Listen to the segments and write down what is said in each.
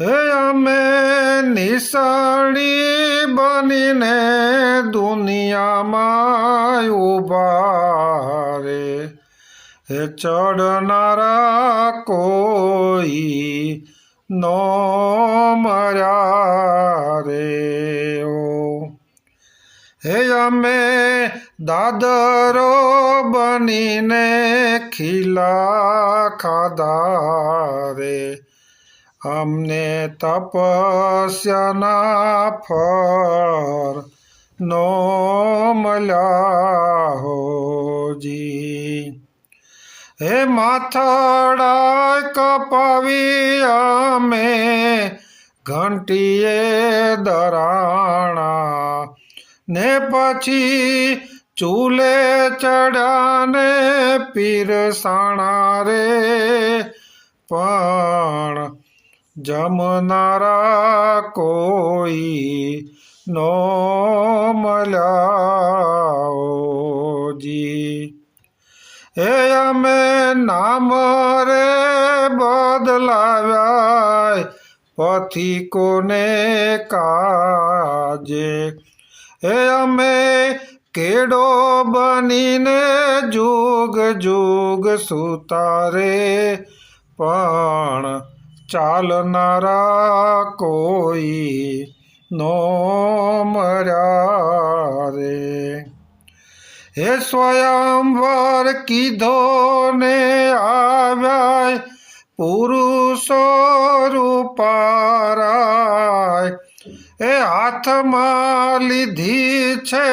હે અમે નિશાળી બનીને દુનિયામાં ઊભા રે. હે ચડનારા કોઈ નો મર્યા રે ઓ. હે અમે દાદરો બનીને ખીલા ખાધા રે. અમને તપસ્યાના ફર નો મળ્યા હોજી હે માથડા કપાવી અમે ઘંટીએ દરાણા ને પછી ચૂલે ચડાને પીરસાણા રે પણ જમનારા કોઈ નો મળ્યાઓજી એ અમે નામ રે બદલાવ્યા પથિકોને કાજે? એ અમે કેડો બનીને જુગ જુગ સુતારે પણ ચાલનારા કોઈ નો મર્યા રે હે સ્વયંવર કીધો ને આવ્યા પુરુષો રૂપારાય. એ હાથમાં લીધી છે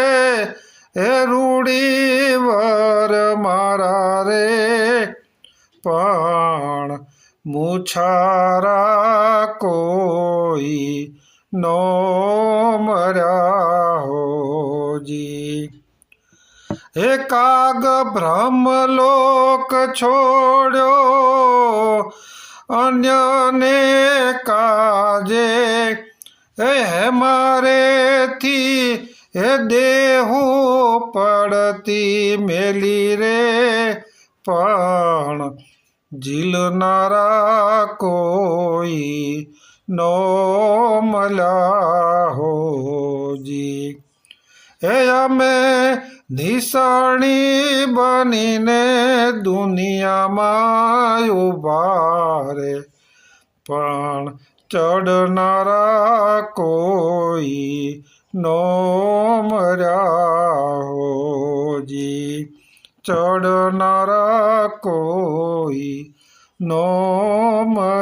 એ રૂડી વર મારા રે. પણ મુછારા કોઈ નો મર્યા હોજી. એકાગ કાગ બ્રહ્મલોક છોડ્યો, અન્યને કાજે. હે મારેથી હે દેહું પડતી મેલી રે પણ ઝીલનારા કોઈ નો મળ્યા હોજી એ અમે નિશાણી બનીને દુનિયામાં ઊભા રે, પણ ચડનારા કોઈ નો મર્યા ચડનારા કોઈ નો મર્યા